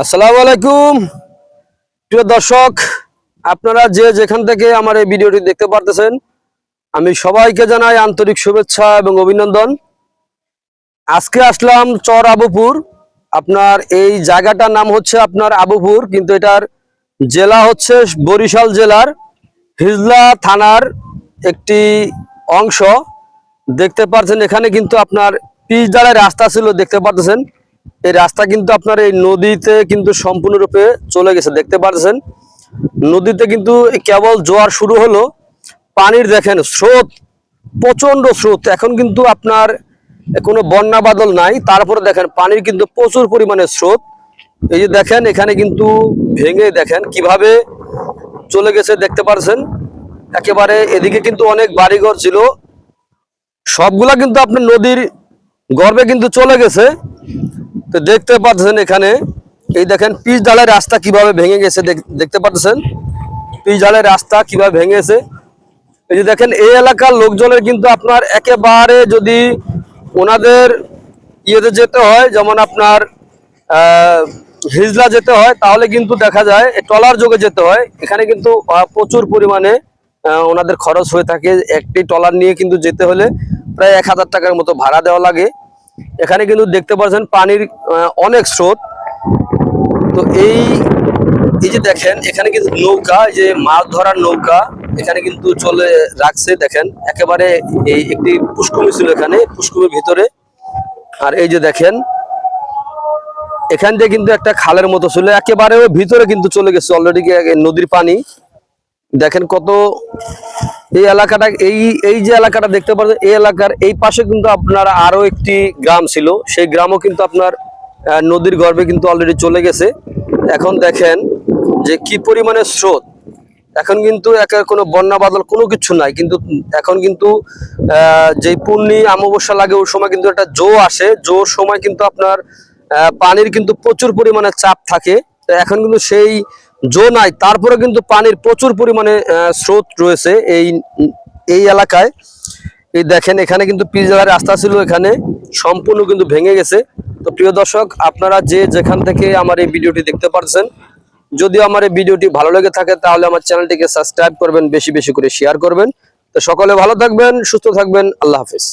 আসসালামু আলাইকুম। প্রিয় দর্শক, আপনারা যে যেখান থেকে আমার এই ভিডিওটি দেখতে পারতেছেন, আমি সবাইকে জানাই আন্তরিক শুভেচ্ছা এবং অভিনন্দন। আজকে আসলাম চর আবুপুর। আপনার এই জায়গাটার নাম হচ্ছে আপনার আবুপুর, কিন্তু এটার জেলা হচ্ছে বরিশাল জেলার হিজলা থানার একটি অংশ। দেখতে পাচ্ছেন এখানে কিন্তু আপনার পিচ দ্বারায় রাস্তা ছিল, দেখতে পাচ্ছেন এই রাস্তা কিন্তু আপনার এই নদীতে কিন্তু সম্পূর্ণরূপে চলে গেছে, দেখতে পাচ্ছেন নদীতে কিন্তু কেবল জোয়ার শুরু হলো। পানির দেখেন, স্রোত প্রচণ্ড স্রোত। এখন কিন্তু আপনার কোনো বন্যা বাদল নাই। তারপরে দেখেন, পানির কিন্তু প্রচুর পরিমাণে স্রোত। এই যে দেখেন, এখানে কিন্তু ভেঙে দেখেন কীভাবে চলে গেছে, দেখতে পারছেন একেবারে এদিকে কিন্তু অনেক বাড়িঘর ছিল। সবগুলা কিন্তু আপনার নদীর গর্ভে কিন্তু চলে গেছে। তো দেখতে পাচ্ছেন এখানে, এই দেখেন, পিচ ডালের রাস্তা কীভাবে ভেঙে গেছে দেখ- দেখতে পাচ্ছেন? পিচ ডালের রাস্তা কীভাবে ভেঙে গেছে? এই যে দেখেন, এই এলাকার লোকজনের কিন্তু আপনার একেবারে যদি ওনাদের ইয়েতে যেতে হয়, যেমন আপনার হিজলা যেতে হয়, তাহলে কিন্তু দেখা যায় ট্রলার যোগে যেতে হয়। এখানে কিন্তু প্রচুর পরিমাণে ওনাদের খরচ হয়ে থাকে। একটি ট্রলার নিয়ে কিন্তু যেতে হলে প্রায় এক হাজার টাকার মতো ভাড়া দেওয়া লাগে। এখানে কিন্তু দেখতে পাচ্ছেন পানির অনেক স্রোত। তো এই এই যে দেখেন, এখানে কিন্তু নৌকা যে মাছ ধরার নৌকা এখানে কিন্তু চলে রাখছে, দেখেন। একেবারে এই একটি পুষ্কুমি ছিল এখানে পুষ্কুমির ভিতরে। আর এই যে দেখেন, এখান দিয়ে কিন্তু একটা খালের মতো ছিল একেবারে ভিতরে কিন্তু চলে গেছে অলরেডি নদীর পানি। দেখেন কত এই এলাকাটা, এই এই যে এলাকাটা দেখতে পাচ্ছেন এই এলাকার এই পাশে কিন্তু আপনার আরও একটি গ্রাম ছিল। সেই গ্রামও কিন্তু আপনার নদীর গর্ভে কিন্তু অলরেডি চলে গেছে। এখন দেখেন যে কি পরিমাণে স্রোত। এখন কিন্তু একা কোনো বন্যা বাদল কোনো কিছু নাই, কিন্তু এখন কিন্তু যেই পূর্ণি অমাবস্যা লাগে ওই সময় কিন্তু একটা জো আসে। জোর সময় কিন্তু আপনার পানির কিন্তু প্রচুর পরিমাণে চাপ থাকে। এখন কিন্তু সেই জো নাই তারপরে কিন্তু পানির প্রচুর পরিমাণে স্রোত রয়েছে এই এই এলাকায়। এই দেখেন, এখানে কিন্তু পিচ জায়গার রাস্তা ছিল এখানে, সম্পূর্ণ কিন্তু ভেঙে গেছে। তো প্রিয় দর্শক, আপনারা যে যেখান থেকে আমার এই ভিডিওটি দেখতে পারছেন, যদি আমার এই ভিডিওটি ভালো লেগে থাকে, তাহলে আমার চ্যানেলটিকে সাবস্ক্রাইব করবেন, বেশি বেশি করে শেয়ার করবেন। তো সকলে ভালো থাকবেন, সুস্থ থাকবেন, আল্লাহ হাফিজ।